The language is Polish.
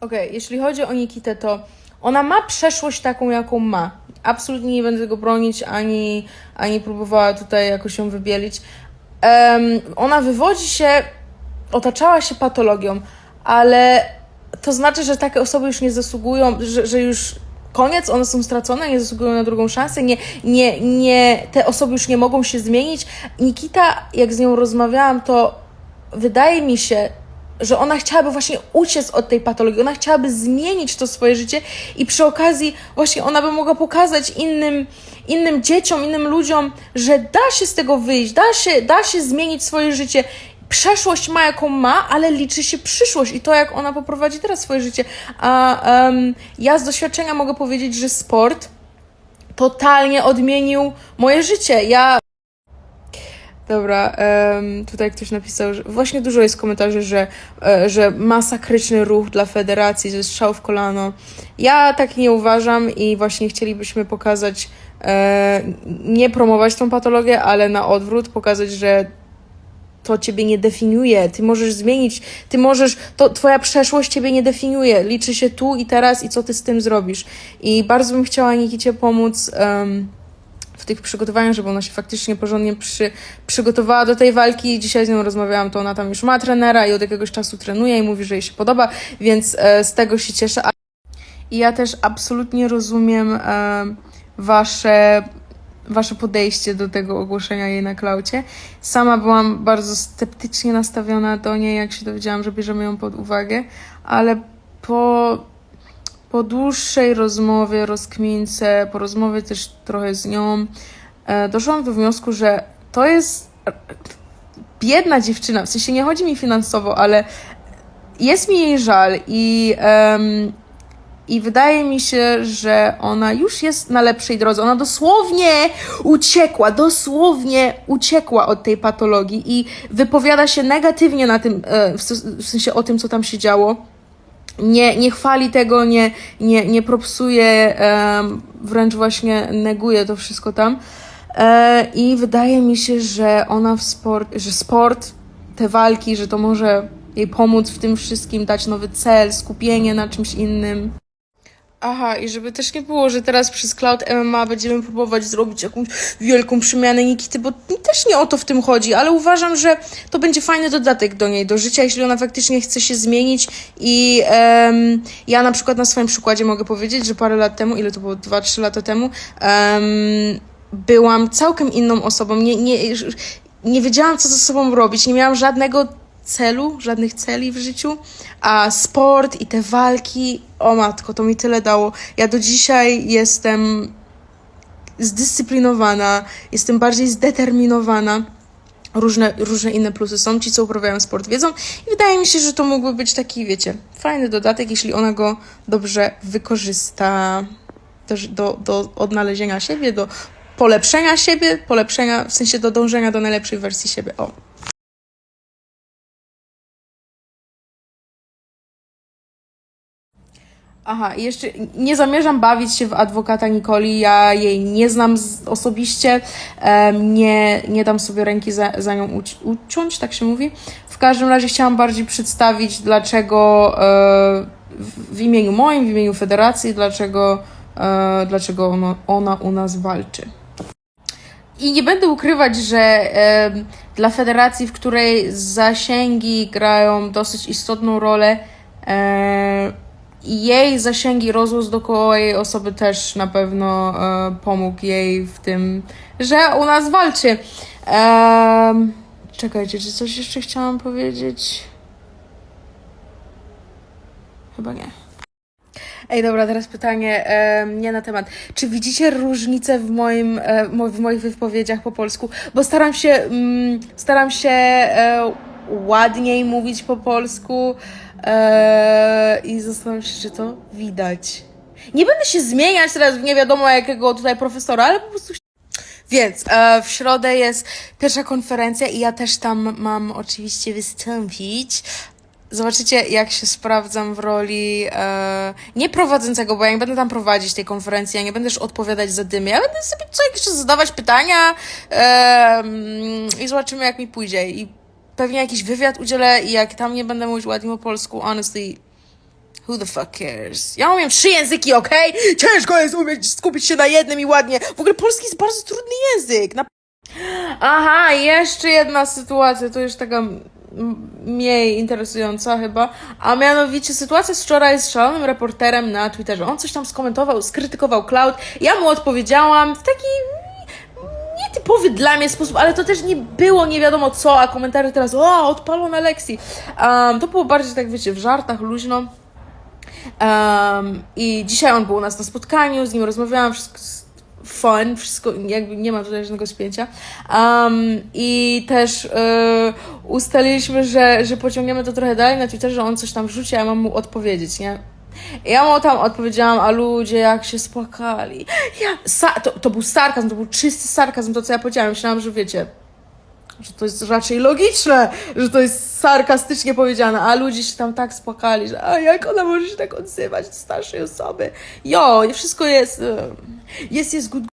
Okej, jeśli chodzi o Nikitę, to ona ma przeszłość taką, jaką ma. Absolutnie nie będę tego bronić, ani, ani próbowała tutaj jakoś ją wybielić. Em, ona wywodzi się, otaczała się patologią, ale to znaczy, że takie osoby już nie zasługują, że, że już koniec, one są stracone, nie zasługują na drugą szansę, nie, nie, nie, te osoby już nie mogą się zmienić. Nikita, jak z nią rozmawiałam, to wydaje mi się, że ona chciałaby właśnie uciec od tej patologii, ona chciałaby zmienić to swoje życie i przy okazji właśnie ona by mogła pokazać innym, innym dzieciom, innym ludziom, że da się z tego wyjść, da się, da się zmienić swoje życie. Przeszłość ma jaką ma, ale liczy się przyszłość i to, jak ona poprowadzi teraz swoje życie. A em, ja z doświadczenia mogę powiedzieć, że sport totalnie odmienił moje życie. Ja Dobra, tutaj ktoś napisał, że właśnie dużo jest komentarzy, że, e, że masakryczny ruch dla federacji, że strzał w kolano. Ja tak nie uważam i właśnie chcielibyśmy pokazać, e, nie promować tą patologię, ale na odwrót, pokazać, że to ciebie nie definiuje. Ty możesz zmienić, ty możesz, to twoja przeszłość ciebie nie definiuje. Liczy się tu i teraz i co ty z tym zrobisz. I bardzo bym chciała Nikicie pomóc. em, w tych przygotowaniach, żeby ona się faktycznie porządnie przy, przygotowała do tej walki. Dzisiaj z nią rozmawiałam, to ona tam już ma trenera i od jakiegoś czasu trenuje i mówi, że jej się podoba, więc e, z tego się cieszę. I ja też absolutnie rozumiem e, wasze, wasze podejście do tego ogłoszenia jej na klaucie. Sama byłam bardzo sceptycznie nastawiona do niej, jak się dowiedziałam, że bierzemy ją pod uwagę, ale po po dłuższej rozmowie, rozkmince, po rozmowie też trochę z nią, e, doszłam do wniosku, że to jest biedna dziewczyna. W sensie nie chodzi mi finansowo, ale jest mi jej żal i, em, i wydaje mi się, że ona już jest na lepszej drodze. Ona dosłownie uciekła, dosłownie uciekła od tej patologii i wypowiada się negatywnie na tym, e, w sensie o tym, co tam się działo nie, nie chwali tego, nie, nie, nie propsuje, wręcz właśnie neguje to wszystko tam. E, I wydaje mi się, że ona w sport, że sport, te walki, że to może jej pomóc w tym wszystkim, dać nowy cel, skupienie na czymś innym. Aha, i żeby też nie było, że teraz przez Cloud MMA będziemy próbować zrobić jakąś wielką przemianę Nikity, bo też nie o to w tym chodzi, ale uważam, że to będzie fajny dodatek do niej, do życia, jeśli ona faktycznie chce się zmienić i em, ja na przykład na swoim przykładzie mogę powiedzieć, że parę lat temu, ile to było, 2-3 lata temu, em, byłam całkiem inną osobą, nie, nie, nie wiedziałam, co ze sobą robić, nie miałam żadnego celu, żadnych celi w życiu, a sport i te walki, o matko, to mi tyle dało. Ja do dzisiaj jestem zdyscyplinowana, jestem bardziej zdeterminowana. Różne, różne inne plusy są. Ci, co uprawiają sport, wiedzą. I wydaje mi się, że to mógłby być taki, wiecie, fajny dodatek, jeśli ona go dobrze wykorzysta do, do odnalezienia siebie, do polepszenia siebie, polepszenia, w sensie do dążenia do najlepszej wersji siebie. O. Aha, jeszcze nie zamierzam bawić się w adwokata Nikoli. Ja jej nie znam osobiście. Nie, nie dam sobie ręki za, za nią uci- uciąć, tak się mówi. W każdym razie chciałam bardziej przedstawić, dlaczego e, w, imieniu moim, w imieniu federacji, dlaczego, e, dlaczego ono, ona u nas walczy. I nie będę ukrywać, że dla federacji, w której zasięgi grają dosyć istotną rolę, e, jej zasięgi, rozgłos dookoła jej osoby też na pewno e, pomógł jej w tym, że u nas walczy. Em, czekajcie, czy coś jeszcze chciałam powiedzieć? Chyba nie. Ej, dobra, teraz pytanie e, nie na temat. Czy widzicie różnicę w moim, e, w moich wypowiedziach po polsku? Bo staram się, mm, staram się e, ładniej mówić po polsku e, i zastanawiam się, czy to widać. Nie będę się zmieniać teraz w nie wiadomo jakiego tutaj profesora, ale po prostu więc e, w środę jest pierwsza konferencja i ja też tam mam oczywiście wystąpić. Zobaczycie, jak się sprawdzam w roli e, nie prowadzącego, bo ja nie będę tam prowadzić tej konferencji, ja nie będę też odpowiadać za dymy. Ja będę sobie co jakiś czas zadawać pytania e, mm, i zobaczymy, jak mi pójdzie. I pewnie jakiś wywiad udzielę i jak tam nie będę mówić ładnie po polsku, honestly, Who the fuck cares? Ja umiem trzy języki, okej? Ciężko jest umieć skupić się na jednym i ładnie. W ogóle polski jest bardzo trudny język. Na... Aha, jeszcze jedna sytuacja, to już taka mniej interesująca chyba, a mianowicie sytuacja z wczoraj z szalonym reporterem na Twitterze. On coś tam skomentował, skrytykował Cloud. Ja mu odpowiedziałam w taki nietypowy dla mnie sposób, ale to też nie było nie wiadomo co, a komentarze teraz, o, odpalone Lexi. Um, to było bardziej tak, wiecie, w żartach, luźno. Um, I dzisiaj on był u nas na spotkaniu, z nim rozmawiałam, wszystko fun, wszystko, jakby nie ma tutaj żadnego spięcia. Um, I też e, ustaliliśmy, że, że pociągniemy to trochę dalej na Twitterze, że on coś tam wrzuci, a ja mam mu odpowiedzieć, nie? Ja mu tam odpowiedziałam, a ludzie jak się spłakali. Ja, to, to był sarkazm, to był czysty sarkazm, to co ja powiedziałam. Myślałam, że wiecie, że to jest raczej logiczne, że to jest sarkastycznie powiedziane, a ludzie się tam tak spłakali, że a jak ona może się tak odzywać do starszej osoby? Jo, wszystko jest, jest, jest good